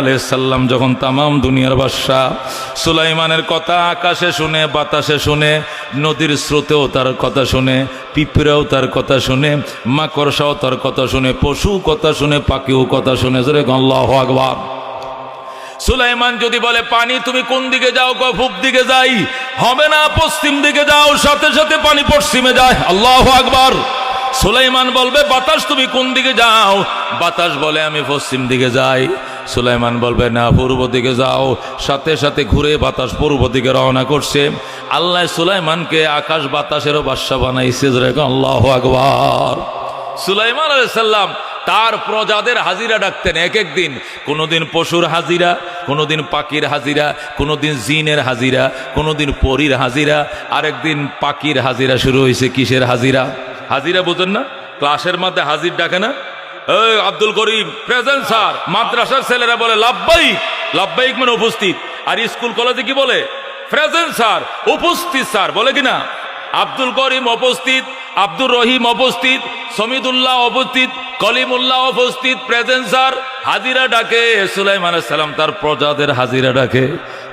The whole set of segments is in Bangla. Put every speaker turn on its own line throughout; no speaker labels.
আলাইসাল্লাম যখন তামাম দুনিয়ার বাদশাহ সুলাইমানের কথা আকাশে শুনে, বাতাসে শুনে, নদীর স্রোতেও তার কথা শুনে, পিঁপড়েও তার কথা শুনে, মাকড়সাও তার কথা শুনে পশু কথা শুনে, পাখিও কথা শুনে, জোরে আল্লাহ আকবার। সুলাইমান যদি বলে, পানি তুমি কোন দিকে যাও পূব দিকে যাই। হবে না পশ্চিম দিকে যাও, সাথে সাথে পানি পশ্চিমে যায়। আল্লাহ আকবার। সুলাইমান বলবে, বাতাস তুমি কোন দিকে যাও? বাতাস বলে, আমি পশ্চিম দিকে যাই। সুলাইমান বলবে, না, পূর্ব দিকে যাও। সাথে সাথে ঘুরে বাতাস পূর্ব দিকে রওনা করছে। আল্লাহ সুলাইমানকে আকাশ বাতাসেরও বাসা বানাইছে আল্লাহ আকবার। সুলাইমান আলাইসাল্লাম তার প্রজাদের হাজিরা ডাকতেন এক এক দিন। কোনোদিন পশুর হাজিরা, কোনোদিন পাখির হাজিরা, কোনোদিন জিনের হাজিরা, কোনোদিন পরীর হাজিরা। আরেকদিন পাখির হাজিরা শুরু হয়েছে, কিসের হাজিরা? হাজিরা বোঝেন না? ক্লাসের মধ্যে হাজির ডাকে না? আব্দুল করিম, প্রেজেন্ট স্যার, মাদ্রাসার ছেলেরা বলে, লাভবাহিক। লাভবাহিক মানে উপস্থিত। আর স্কুল, কলেজে কি বলে? প্রেজেন্ট স্যার, উপস্থিত স্যার, বলে কি না? আব্দুল করিম উপস্থিত, আব্দুর রহিম উপস্থিত, সমিদুল্লাহ উপস্থিত, কলিমুল্লাহ উপস্থিত, প্রেজেন্ট স্যার, হাজিরা ডাকে, সুলাইমান সালাম তার প্রজাদের হাজিরা ডাকে,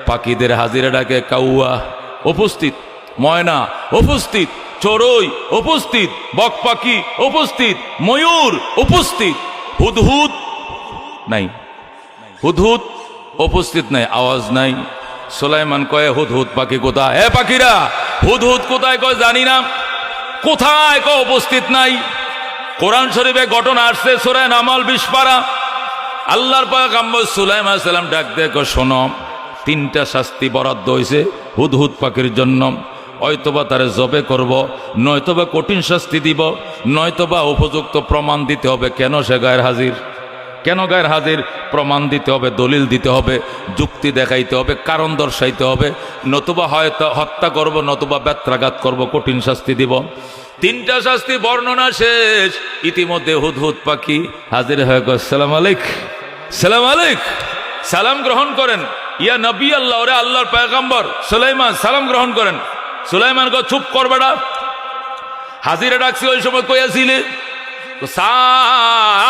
পাখিদের হাজিরা ডাকে, কাউয়া, উপস্থিত, ময়না, উপস্থিত। চড়ই উপস্থিত বক পাখি উপস্থিত, ময়ূর উপস্থিত। হুদহুদ নাই। হুদহুদ উপস্থিত নাই, আওয়াজ নাই। সোলাইমান কয়ে, হুদহুদ পাখি কোথায়? এ পাখিরা, হুদহুদ কোথায় কয় জানি না। কোথায় কয় উপস্থিত নাই? কোরআন শরীফে ঘটনা আসছে সোরায় নামাল বিস্পারা আল্লাহর পাগাম্বর সুলাইমান সাল্লাম ডাক দেখো শোনো, তিনটা শাস্তি বরাদ্দ হয়েছে হুদহুদ পাখির জন্য। হয়তোবা তারে জবে করব, নয়তোবা কঠিন শাস্তি দিব, নয়তোবা উপযুক্ত প্রমাণ দিতে হবে। কেন সে গায়ের হাজির? কেন গায়ের হাজির? প্রমাণ দিতে হবে, দলিল দিতে হবে, যুক্তি দেখাইতে হবে, কারণ দর্শাইতে হবে। নতুবা হয়তো হত্যা করব, নতুবা ব্যত্রাঘাত করব, কঠিন শাস্তি দিব। তিনটা শাস্তি বর্ণনা শেষ। ইতিমধ্যে হুদহুদ পাখি হাজির হয়ে গো সালাম আলাইক। সালাম আলাইক। সালাম গ্রহণ করেন। ইয়া নবী আল্লাহ, ওরে আল্লাহর পয়গম্বর সুলাইমান, সালাম গ্রহণ করেন। সুলাইমান গো চুপ করবে না হাজিরা ডাকছি, ওই সময় কইয়াছিলে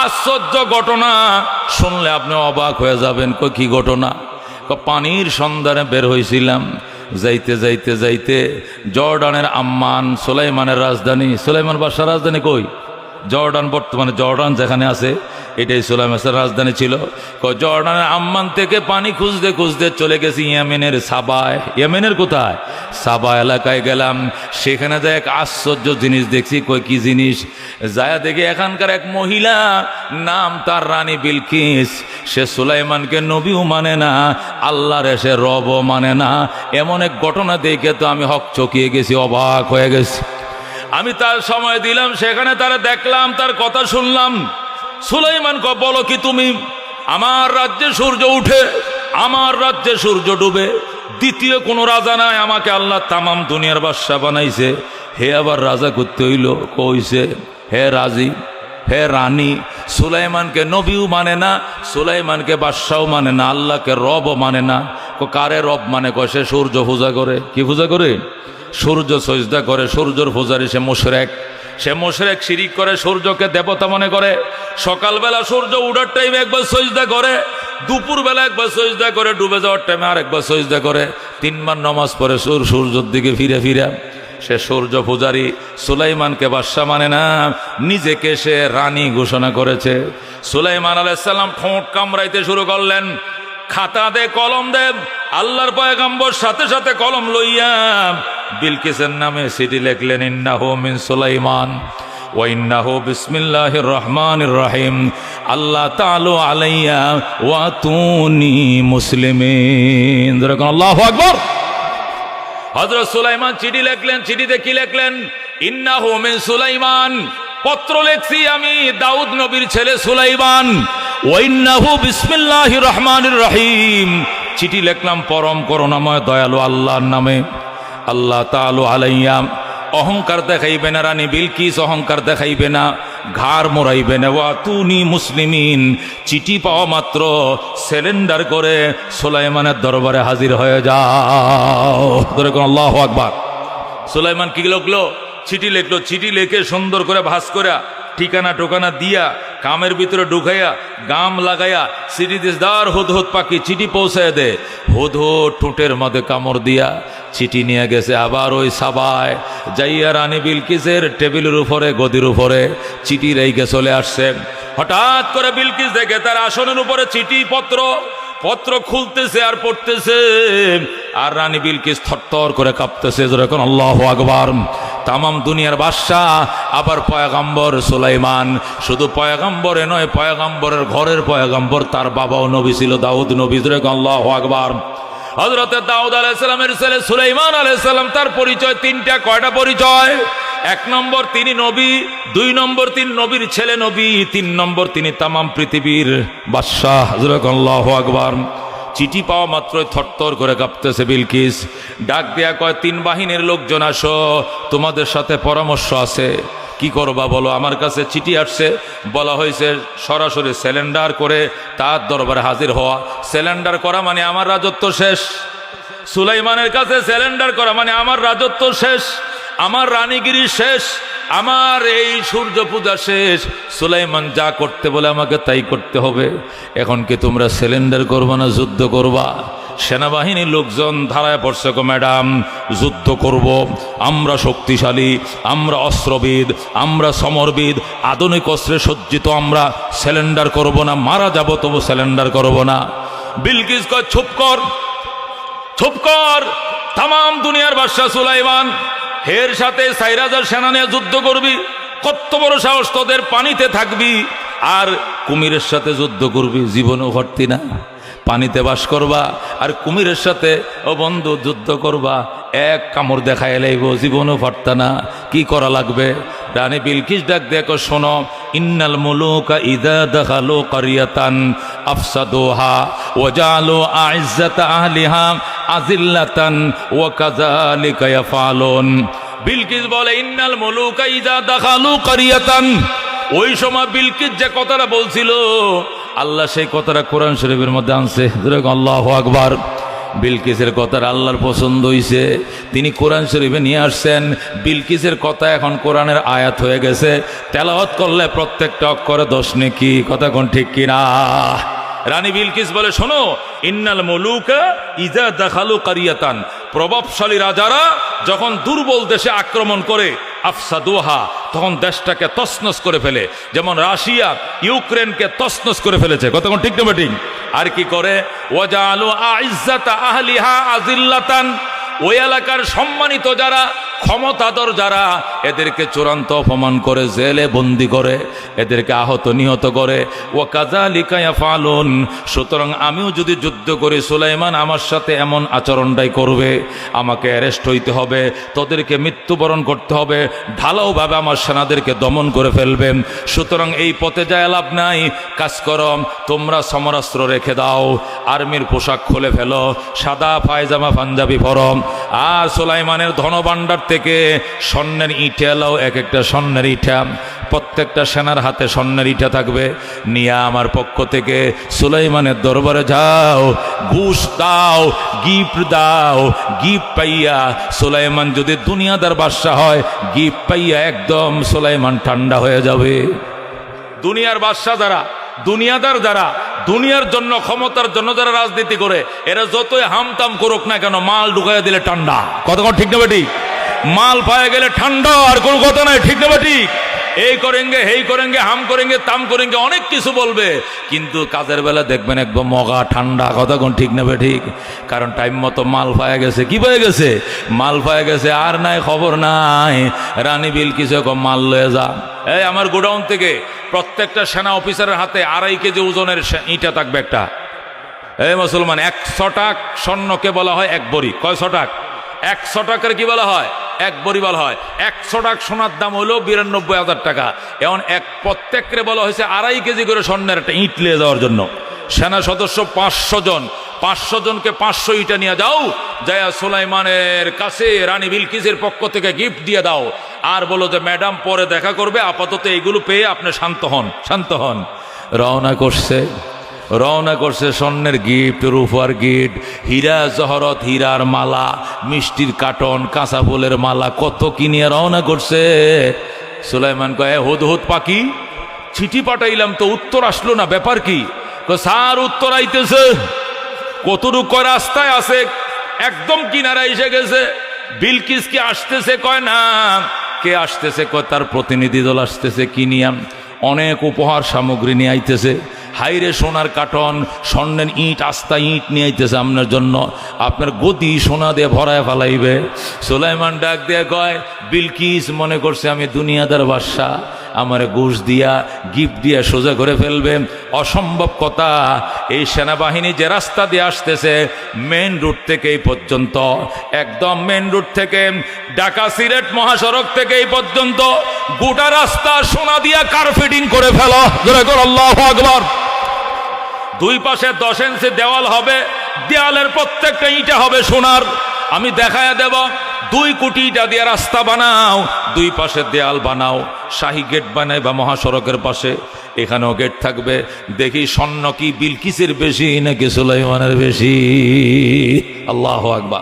আশ্চর্য ঘটনা। শুনলে আপনি অবাক হয়ে যাবেন। কই কি ঘটনা? পানির সন্ধানে বের হয়েছিলাম যাইতে যাইতে যাইতে জর্ডানের আম্মান সুলাইমানের রাজধানী। সুলাইমান বাসার রাজধানী কই? জর্ডান বর্তমানে, জর্ডান যেখানে আছে, এটাই সুলাইমাসের রাজধানী ছিল। জর্ডানের আম্মান থেকে পানি খুঁজতে খুঁজতে চলে গেছি ইয়েমেনের সাবায়। ইয়েমেনের কোথায়? সাবা এলাকায় গেলাম, সেখানে যা এক আশ্চর্য জিনিস দেখছি। কই কি জিনিস? যায়া দেখি এখানকার এক মহিলা, নাম তার রানী বিলকিস। সে সুলাইমানকে নবীও মানে না, আল্লাহর সে রবও মানে না। এমন এক ঘটনা দেখে তো আমি হক চকিয়ে গেছি, অবাক হয়ে গেছি। আমি তার সময় দিলাম, সেখানে তারা দেখলাম, তার কথা শুনলাম। সুলাইমান ক, বলো কি তুমি? আমার রাজ্যে সূর্য উঠে, আমার রাজ্যে সূর্য ডুবে, দ্বিতীয় কোনো রাজা নাই, আমাকে আল্লাহ তামাম দুনিয়ার বাদশাহ বানাইছে। হে আবার রাজা করতে হইল, কইছে, হে রাজি। হে রানী, সুলাইমানকে নবীও মানে না, সুলাইমানকে বাদশাও মানে না, আল্লাহকে রবও মানে না। কারে রব মানে? কয় সে সূর্য পূজা করে। কি পূজা করে? সূর্য সজদা করে, সূর্যর পূজারি সে মোশরেক। সে মোশরেক শিরিক করে, সূর্যকে দেবতা মনে করে। সকালবেলা সূর্য উঠার টাইমে একবার সজদা করে, দুপুরবেলা একবার সজদা করে, ডুবে যাওয়ার টাইমে আর একবার সজদা করে। তিনবার নমাজ পড়ে সুর সূর্যর দিকে ফিরে ফিরে। সে সূর্য পূজারি সুলাইমানকে বাদশা মানে না, নিজেকে সে রানী ঘোষণা করেছে। সুলাইমান আলাইসাল্লাম ঠোঁট কামড়াইতে শুরু করলেন, খাতা দে, কলম দে, আল্লাহর পয়গাম্বর সাথে সাথে কলম লইয়া বিলকিসের নামে সিটি লেখলেন, ইন্নাহু মিন সুলাইমান ওয়াইন্নাহু বিসমিল্লাহির রহমানির রহিম, আল্লাহ আলাইয়া ওয়া তুনি মুসলিমিন। আল্লাহু আকবার। হযরত সুলাইমান চিঠি লেখলেন, চিঠিতে কি লেখলেন? ইন্নাহু মিন সুলাইমান, পত্র লেখছি আমি দাউদ নবীর ছেলে সুলাইমান। ওয়াইন্নাহু বিসমিল্লাহির রহমানির রহিম। চিঠি লিখলাম, পরম করুণাময়, দয়ালু আল্লাহর নামে। আল্লাহ তাআলা আলাইয়া, অহংকার দেখাইবে না রানী, বিলকিস অহংকার দেখাইবে না। ঘাড় মোড়াইবে না। ওয়া তুনি মুসলিমিন। চিঠি পাওয়া মাত্র সিলিন্ডার করে সোলাইমানের দরবারে হাজির হয়ে যাও। ধরে কোন আল্লাহ আকবার। সুলাইমান কি লিখলো? চিঠি লিখলো। চিঠি লেখে সুন্দর করে ভাস করে ঠিকানা টোকানা দিয়া কামের ভিতরে ঢুকাইয়া, গাম লাগাইয়া চিঠি দিস দার হুদ হুদ পাখি চিঠি পৌঁছায় দে। হোদ হুদ ঠোঁটের মধ্যে কামড় দিয়া চিঠি নিয়ে গেছে আবার ওই সাবায়। যাইয়া রানী বিলকিসের টেবিলের উপরে, গদির উপরে চিঠি রেখে চলে আসছে। হঠাৎ করে বিলকিস দেখে তার আসনের উপরে চিঠি পত্র পত্র খুলতেছে আর পড়তেছে। আর রানী বিলকিস থরথর করে কাঁপতেছে, যেরকম আল্লাহ আকবর। তামাম দুনিয়ার বাদশাহ, আবার পয়াগম্বর সুলাইমান। শুধু পয়াগাম্বরে নয়, পয়াগাম্বরের ঘরের পয়াগাম্বর, তার বাবাও নবী ছিল, দাউদ নবী, যেরকম আল্লাহ আকবার। হজরতে দাউদ আলাইসালামের ছেলে সুলাইমান আলাইসাল্লাম তার পরিচয় তিনটা। কয়টা পরিচয়? এক নম্বর তিনি নবী, দুই নম্বর তিন নবীর ছেলে নবী, তিন নম্বর তিনি তামাম পৃথিবীর বাদশাহ। হজরত আল্লাহ আকবার। চিঠি পাওয়া মাত্রই থরথর করে কাঁপতেছে বিলকিস। ডাক দেয়া কয়, তিন বাহিনীর লোকজন আসো, তোমাদের সাথে পরামর্শ আছে। কি করবা বলো? আমার কাছে চিঠি আসছে, বলা হয়েছে সরাসরি সিলিন্ডার করে তার দরবারে হাজির হওয়া। সিলিন্ডার করা মানে আমার রাজত্ব শেষ। সুলাইমানের কাছে সিলিন্ডার করা মানে আমার রাজত্ব শেষ। আমার রানীগিরি শেষ। আমার এই সূর্য পূজা শেষ। সুলাইমান যা করতে বলে আমাকে তাই করতে হবে। এখন কি তোমরা সিলিন্ডার করবা না যুদ্ধ করবা? সেনাবাহিনীর লোকজন ধারায় পড়ছে গো ম্যাডাম, যুদ্ধ করব। আমরা শক্তিশালী, আমরা অস্ত্রবিদ, আমরা সমরবিদ, আধুনিক অস্ত্রে সজ্জিত আমরা সিলিন্ডার করব না, মারা যাব তবু সিলিন্ডার করব না। বিলকিস কয়, চুপ কর চুপ কর তাম দুনিয়ার বাদশাহ সুলাইমান, হের সাথে সাইরাজার সেনা নিয়ে যুদ্ধ করবি, কত বড় সাহস তোদের পানিতে থাকবি, আর কুমিরের সাথে যুদ্ধ করবি, জীবনও ভর্তি না। পানিতে বাস করবা আর কুমিরের সাথে, ও বন্ধু, যুদ্ধ করবা। এক কামড় দেখা এলাইব জীবনও ভর্তা না। কি করা লাগবে? রানী বিলকিস ডাক দেখো শোনো, ইন্নাল মুলুকা ইদা দেখাল কারিয়াতান আফসাদোহা ওজালো আইজাত আহলিহা আজিল্লাতান ও কাজালিকা ইয়াফালুন বিলকিস বলে, ইন্নাল মুলুকা ইদা দেখাল কারিয়াতান। ওই সময় বিলকিস যে কথাটা বলছিল আল্লাহ সেই কথাটা কোরআন শরীফের মধ্যে আনছে। আল্লাহ আকবার। বিলকিসের কথার আল্লাহর পছন্দ হইছে। তিনি কোরআন শরীফে নিয়ে আসছেন। বিলকিসের কথা এখন কোরআনের আয়াত হয়ে গেছে। তেলাওয়াত করলে প্রত্যেকটা অক্ষরে দোষ নেকি, কথা কোন ঠিক কিনা? রানী বিলকিস বলে, শোনো, ইন্নাল মলুকা ইজা দেখালু কারিয়াতান। প্রভাবশালী রাজারা যখন দুর্বল দেশে আক্রমণ করে, আফসাদুহা তখন দেশটাকে তসনস করে ফেলে। যেমন রাশিয়া ইউক্রেনকে তসনস করে ফেলেছে। কতক্ষণ ঠিক না ঠিক? আর কি করে? ওয়াজালু আইজ্জাতা আহলিহা আজিল্লাতান। ওই এলাকার সম্মানিত যারা, ক্ষমতাধর যারা, এদেরকে চূড়ান্ত অপমান করে, জেলে বন্দি করে, এদেরকে আহত, নিহত করে। ও কাজা লিকায়া ফালুন সুতরাং আমিও যদি যুদ্ধ করি, সুলাইমান আমার সাথে এমন আচরণটাই করবে। আমাকে অ্যারেস্ট হইতে হবে, তোদেরকে মৃত্যুবরণ করতে হবে, ঢালাওভাবে আমার সেনাদেরকে দমন করে ফেলবে সুতরাং এই পথে যায় লাভ নাই। কাজ করো, তোমরা সমরাস্ত্র রেখে দাও, আর্মির পোশাক খুলে ফেলো, সাদা পায়জামা, পাঞ্জাবি ফরম আর সুলাইমানের ধনভাণ্ডার থেকে স্বর্ণের ইটে এলাও এক একটা স্বর্ণের ইটা। প্রত্যেকটা সেনার হাতে স্বর্ণের ইটা থাকবে। নিয়া আমার পক্ষ থেকে সুলাইমানের দরবারে যাও, ঘুষ দাও, গিফট দাও, গিফট পাইয়া সুলাইমান যদি দুনিয়াদার বাদশাহ হয়, গিফট পাইয়া একদম সুলাইমান ঠান্ডা হয়ে যাবে। দুনিয়ার বাদশাহ যারা, দুনিয়াদার যারা দুনিয়ার জন্য, ক্ষমতার জন্য যারা রাজনীতি করে, এরা যতই হামতাম করুক না কেন, মাল ঢুকাই দিলে ঠান্ডা। কতক্ষণ ঠিক না বেটি? মাল পায়ে গেলে ঠান্ডা, আর কোনো কথা নাই, ঠিক না বেটি? এই করেঙ্গে, হেই করেঙ্গে, হাম করেঙ্গে, তাম করেঙ্গে, অনেক কিছু বলবে। কিন্তু কাজের বেলা দেখবেন একদম মগা, ঠান্ডা, কথা কোন ঠিক নেবে ঠিক। কারণ টাইম মতো মাল পায়ে গেছে। কি পায়ে গেছে? মাল পায়ে গেছে, আর নাই, খবর নাই। রানী বিল কিছু মাল লয়ে যা। এই আমার গোডাউন থেকে প্রত্যেকটা সেনা অফিসারের হাতে আড়াই কেজি ওজনের ইটা থাকবে একটা। এই মুসলমান, একশো টাক স্বর্ণকে বলা হয় এক বড়ি। কয়শো টাক? একশো টাকার কি বলা হয়? এক বড়ি বলা হয়। একশো টাক সোনার দাম হলো বিরানব্বই হাজার টাকা। এমন এক প্রত্যেকরে বলা হয়েছে আড়াই কেজি করে স্বর্ণের একটা ইট নিয়ে যাওয়ার জন্য। সেনা সদস্য পাঁচশো জন। পাঁচশো জনকে পাঁচশো ইটা নিয়ে যাও। জয়া সুলাইমানের কাছে রানী বিলকিসের পক্ষ থেকে গিফট দিয়ে দাও। আর বলো যে, ম্যাডাম, পরে দেখা করবে। আপাতত এইগুলো পেয়ে আপনি শান্ত হন। শান্ত হন। রওনা করছে। রওনা করছে স্বর্ণের গিফট রূপার গিফট, হীরা, জহরত, হীরার মালা, মিষ্টির কাটন কাঁচা ফুলের মালা, কত কিনিয়ে রওনা করছে। সুলাইমান কয়ে হুদ হুদ পাখি, চিঠি পাঠাইলাম তো উত্তর আসলো না, ব্যাপার কি? স্যার, উত্তর আইতেছে। কতটুক রাস্তায় আছে, একদম কিনারা এসে গেছে। বিলকিস কি আসতেছে কয় না, কে আসতেছে কয়, তার প্রতিনিধি দল আসতেছে কি নিয়াম অনেক উপহার সামগ্রী নিয়ে আইতেছে। হাইরে সোনার কাটন স্বর্ণের ইট, আস্তা ইট নিয়ে আইতেছে আপনার জন্য। আপনার গতি সোনা দিয়ে ভরায় ফেলাইবে। সোলাইমান ডাক দিয়ে কয়, বিলকিস মনে করছে আমি দুনিয়াদার বাদশা আমার ঘুষ দিয়া, গিফট দিয়া সোজা করে ফেলবে অসম্ভব কথা। এই সেনাবাহিনী যে রাস্তা দিয়ে আসতেছে মেন রুট থেকে এই পর্যন্ত। একদম মেন রুট থেকে, ঢাকা সিলেট মহাসড়ক থেকে এই পর্যন্ত। গোটা রাস্তা সোনা দিয়া কার্পেটিং করে ফেলো। আকবর। দুই পাশে দশ ইঞ্চি দেওয়াল হবে, দেওয়ালের প্রত্যেকটা ইটা হবে সোনার। আমি দেখায় দেব দুই কোটি ইটা দিয়ে রাস্তা বানাও, দুই পাশে দেয়াল বানাও, শাহী গেট বানাই বা মহাসড়কের পাশে। এখানেও গেট থাকবে। দেখি স্বর্ণ কি বিলকিসের বেশি নাকি সুলাইমানের বেশি? আল্লাহ আকবা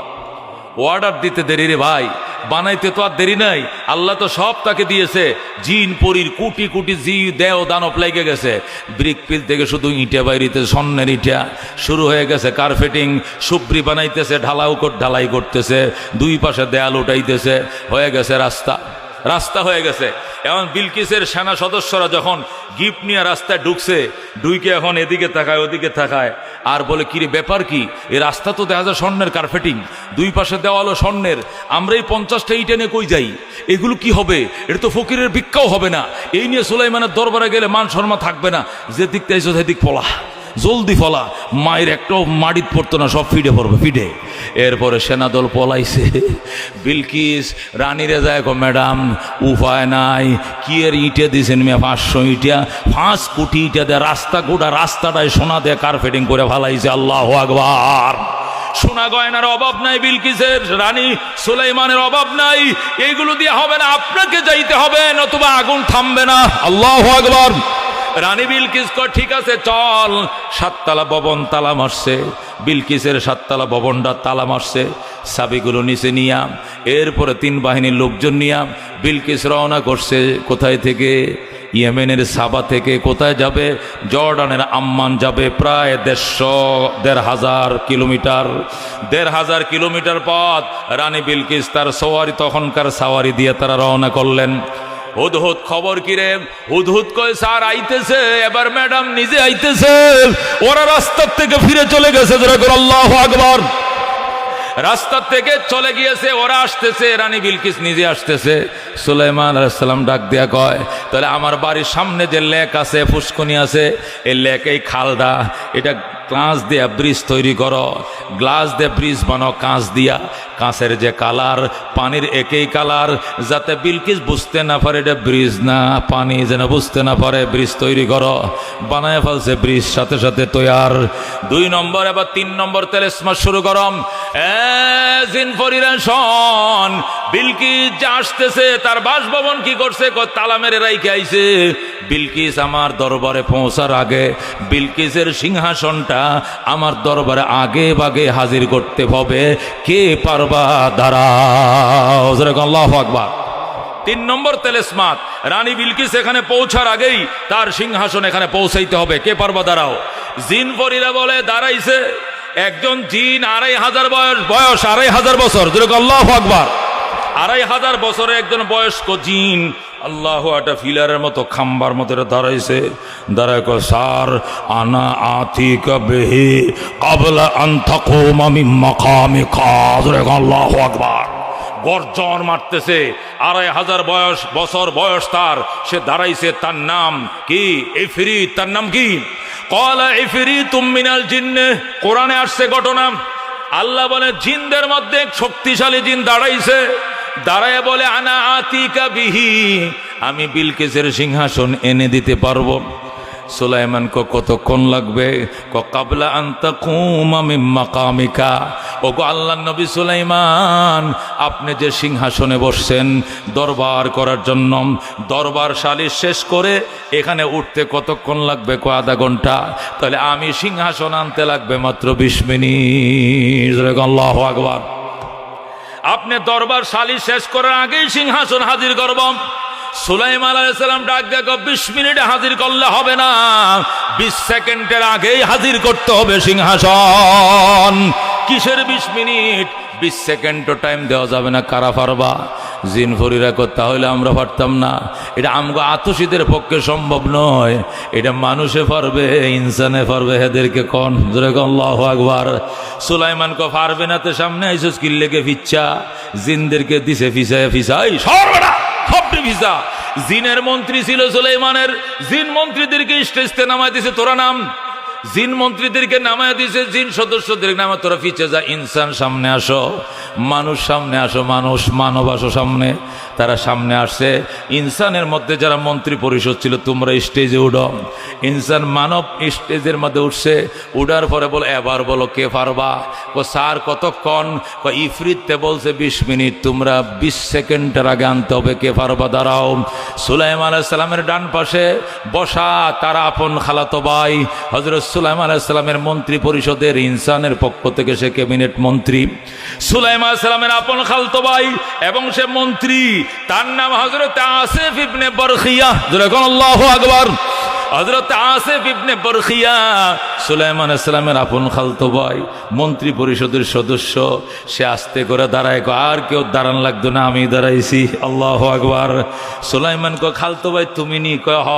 অর্ডার দিতে দেরি রে ভাই। বানাইতে তো আর দেরি নাই। আল্লাহ তো সব তাকে দিয়েছে। জিন, পরির, কুটি কুটি, জি, দেও, দানব লেগে গেছে। ব্রিক পিল থেকে শুধু ইটা বাইরিতে, স্বর্ণের ইটা। শুরু হয়ে গেছে কার্পেটিং সুপ্রি বানাইতেছে, ঢালাও কর, ঢালাই করতেছে। দুই পাশে দেয়াল উঠাইতেছে। হয়ে গেছে রাস্তা। রাস্তা হয়ে গেছে। এখন বিলকিসের সেনা সদস্যরা যখন গিফট নিয়ে রাস্তায় ঢুকছে, ঢুইকে এখন এদিকে তাকায়, ওদিকে তাকায়। আর বলে, কিরে, ব্যাপার কি? এ রাস্তা তো দেখা যায় স্বর্ণের কার্পেটিং দুই পাশে দেওয়া হলো স্বর্ণের। আমরা এই পঞ্চাশটা ইটে নিয়ে কই যাই? এগুলো কি হবে? এটা তো ফকিরের ভিক্ষাও হবে না। এই নিয়ে সুলাইমানের দরবারে গেলে মান শর্মা থাকবে না। যে দিক তাইছো সেদিক পলা। জলদি ফলা। মায়ের একটাও মাটিত পড়তো না, সব ফিডে পড়বে, ফিডে। এরপরে সেনাদল পলাইছে। বিলকিস রানীরে যায় গো ম্যাডাম, উপায় নাই। কি এর ইটে দিয়েছেন মেয়ে? পাঁচশো ইটা পাঁচ কোটি ইটা দিয়ে রাস্তা, গোটা রাস্তাটায় সোনা দিয়ে কার্পেটিং করে ফালাইছে আল্লাহ আকবার। সোনা গয়নার অভাব নাই বিলকিসের, রানী সুলাইমানের অভাব নাই। এইগুলো দিয়ে হবে না, আপনাকে যাইতে হবে, নতুবা আগুন থামবে না। আল্লাহ আকবার। রানী বিলকিস কর ঠিক আছে, চল। সাততলা ভবন তালা মারছে বিলকিসের সাততলা ভবনটা তালা মারছে সাবিগুলো নিচে নিয়া এরপরে তিন বাহিনীর লোকজন নিয়াম বিলকিস রওনা করছে কোথায় থেকে? ইয়েমেনের সাবা থেকে কোথায় যাবে? জর্ডানের আম্মান যাবে প্রায় দেড়শো, দেড় হাজার কিলোমিটার। দেড় হাজার কিলোমিটার পথ রানী বিলকিস তার সওয়ারি তখনকার সাওয়ারি দিয়ে তারা রওনা করলেন। হুদহুদ খবর কিরে হুদহুদ কয়, স্যার আইতেছে, এবার ম্যাডাম নিজে আইতেছে। ওরা রাস্তার থেকে ফিরে চলে গেছে আল্লাহ আকবর। রাস্তার থেকে চলে গিয়েছে, ওরা আসতেছে, রানী বিলকিস নিজে আসতেছে। সুলাইমান আলাইসাল্লাম ডাক দিয়া কয়, তাহলে আমার বাড়ির সামনে যে লেক আছে, ফুসকুনি আছে, এই লেক এই খালদা, এটা কাঁচ দিয়া ব্রিজ তৈরি করো। গ্লাস দিয়ে ব্রিজ বানো কাঁচ দিয়া। কাঁচের যে কালার, পানির একই কালার, যাতে বিলকিস বুঝতে না পারে এটা ব্রিজ না, পানি যেন বুঝতে না পারে, ব্রিজ তৈরি করো। বানায় ফেলছে ব্রিজ, সাথে সাথে তৈয়ার। দুই নম্বর, এবার তিন নম্বর তেলেসমা শুরু করম শোন বিলকিস যা আসতেছে, তার বাসভবন কি করছে? ক তালা মেরে রাইখে আইছে। বিলকিস আমার দরবারে পৌঁছার আগে বিলকিসের সিংহাসনটা আমার দরবারে আগে বাগে হাজির করতে হবে। কে পারবা দাঁড়াও? তিন নম্বর তেলেসমাত রানী বিলকিস এখানে পৌঁছার আগেই তার সিংহাসন এখানে পৌঁছাইতে হবে। কে পারবা দাঁড়াও? জিন পরীরা বলে, দাঁড়াইছে। একজন জিন আড়াই হাজার বয়স বয়স আড়াই হাজার বছর, যেরকম আল্লাহ আকবার। আড়াই হাজার বছরে একজন বয়স্ক জিন আল্লাহ একটা ফিলারের মতো খাম্বার মতো দাঁড়াইছে। দাঁড়ায় স্যার আনা আতি কবেহি কাবলা আন্থাকো মামি মাকামি খাজ আল্লাহ আকবার। গর্জন মারতেছে। আড়াই হাজার বয়স, বছর বয়স তার। সে দাঁড়াইছে, তার নাম কি? এফিরি তার নাম কি? কলা এফিরি তুমিনাল জিন্নে। কোরআনে আসছে ঘটনা। আল্লাহ বলে, জিনদের মধ্যে শক্তিশালী জিন দাঁড়াইছে। দাঁড়ায় বলে, আনা আতিকা বিহি। আমি বিলকেসের সিংহাসন এনে দিতে পারব। সুলাইমান ক কতক্ষণ লাগবে? ক, কাবলা আন্তা কুমামি মাকামিকা। ও গো আল্লাহ নবী সুলাইমান, আপনি যে সিংহাসনে বসছেন দরবার করার জন্য, দরবার সালিশ শেষ করে এখানে উঠতে কতক্ষণ লাগবে ক, আধা ঘণ্টা? তাহলে আমি সিংহাসন আনতে লাগবে মাত্র বিশ মিনিট। আল্লাহ আকবার। আপনি দরবার সালি শেষ করার আগেই সিংহাসন হাজির করব। সুলাইম আলাইসালাম ডাক দেখো বিশ মিনিটে হাজির করলে হবে না। বিশ সেকেন্ডের আগেই হাজির করতে হবে সিংহাসন। কিসের বিশ মিনিট? বিশ সেকেন্ডও টাইম দেওয়া যাবে না, কারা পারবা? জিন ফরিরা করতে হলে আমরা পারতাম না। এটা আমগো আতসীদের পক্ষে সম্ভব নয়। এটা মানুষে পারবে, ইনসানে পারবে হেদেরকে কন? আল্লাহ আকবার। সুলাইমান ক, পারবে না তো সামনে, আইসস কিল্লেকে ফিচ্ছা। জিনদেরকে দিছে ফিসায় ফিসাই সর্বনা সবটি ফিসা। জিনের মন্ত্রী ছিল সুলাইমানের, জিন মন্ত্রীদেরকে স্টেজতে নামাই দিছে, তোরা নাম। জিন মন্ত্রীদেরকে নামায় দিয়েছে, জিন সদস্যদের নামা তোরা ফিচে যা, ইনসান সামনে আসো, মানুষ সামনে আসো, মানুষ মানব আসো সামনে। তারা সামনে আসছে ইনসানের মধ্যে যারা মন্ত্রী পরিষদ ছিল, তোমরা স্টেজে উঠো। ইনসান মানব স্টেজের মধ্যে উঠছে। উঠার পরে বলো, এবার বলো কে পারবা? ও স্যার, কতক্ষণ? ক, ইফরিতে বলছে বিশ মিনিট। তোমরা বিশ সেকেন্ডের আগে আনতে হবে কে পারবা, দাঁড়াও। সুলাইম আলাইসালামের ডান পাশে বসা তারা আপন খালাতো ভাই। হজরত সুলাইম আলাইসালামের মন্ত্রী পরিষদের ইনসানের পক্ষ থেকে সে ক্যাবিনেট মন্ত্রী। সুলাইম আলাইসালামের আপন খালতো ভাই এবং সে মন্ত্রী। তার নাম হজরত আসিফ ইবনে বরখিয়া। যেরকম আল্লাহ আকবর। হজরত আসিফ ইবনে আপন খালতো মন্ত্রী পরিষদের সদস্য, সে আস্তে করে দাঁড়ায় আর কেউ দাঁড়ান লাগতো না, আমি দাঁড়াইছি, আল্লাহ আকবার। সুলাইমান কয়, খালতো ভাই, তুমি নি? কয়, হ,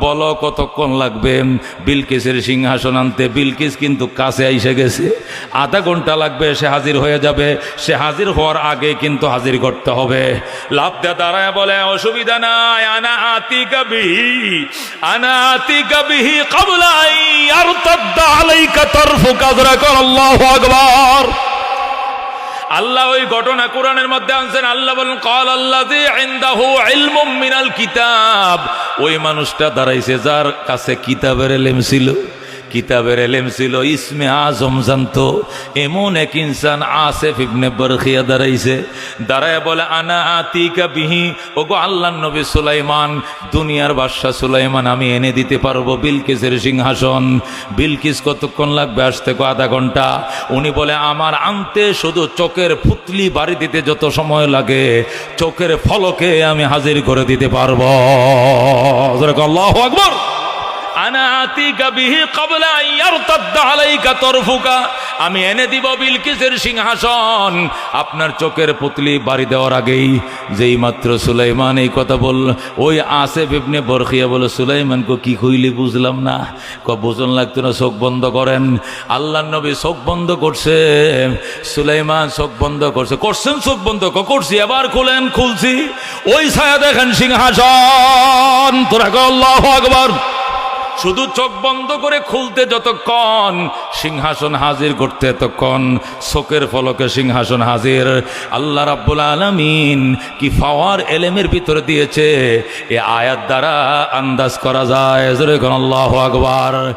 বলো কতক্ষণ লাগবে? বিলকিসের সিংহাসন আনতে, বিলকিস কিন্তু কাছে আইসে গেছে। আধা ঘণ্টা লাগবে, সে হাজির হয়ে যাবে। সে হাজির হওয়ার আগে কিন্তু হাজির করতে হবে। লাভ দাঁড়ায় বলে, অসুবিধা নাই, আনা আতি কবি আনা আল্লাহু ওই ঘটনা কোরআনের মধ্যে আনছেন, আল্লাহ বলেন, কল আল্লাহ মিনাল কিতাব। ওই মানুষটা দাঁড়াইছে, যার কাছে কিতাবের এলেম ছিল। কিতাবের এলেম ছিল, ইসমে আজম জানতো। এমন এক ইনসান আসেফ ইবনে বরখিয়া দাঁড়াইছে। দাঁড়ায় বলে, আনা আতিকা বিহি? ওগো আল্লাহ নবী সুলাইমান, দুনিয়ার বাদশাহ সুলাইমান, আমি এনে দিতে পারব বিলকিসের সিংহাসন। বিলকিস কতক্ষণ লাগবে আসতে কো আধা ঘণ্টা? উনি বলে, আমার আনতে শুধু চোখের পুতলি বাড়ি দিতে যত সময় লাগে, চোখের ফলকে আমি হাজির করে দিতে পারব। আল্লাহ আকবর। আমি এনে দিব বিলকিসের সিংহাসন। আপনার চোখের পুতলি বাড়ি দেওয়ার আগেই যেই মাত্র সুলাইমান এই কথা বল, ওই আসেফ ইবনে বরখিয়া বলে, সুলাইমান কো কইলি বুঝলাম না। ক বোঝন লাগতো না, চোখ বন্ধ করেন। আল্লাহ নবী চোখ বন্ধ করছে। সুলাইমান চোখ বন্ধ করছে। করছেন চোখ বন্ধ করছি। এবার খুলেন, খুলছি। ওই ছায়া দেখেন সিংহাসন। তোরা আকবার। শুধু চোখ বন্ধ করে খুলতে যতক্ষণ সিংহাসন হাজির করতে এতক্ষণ শোকের ফলকে সিংহাসন হাজির। আল্লাহ রাব্বুল আলমিন কি ফাওয়ার এলেমের ভিতরে দিয়েছে? এ আয়াত দ্বারা আন্দাজ করা যায়। আল্লাহ আকবার।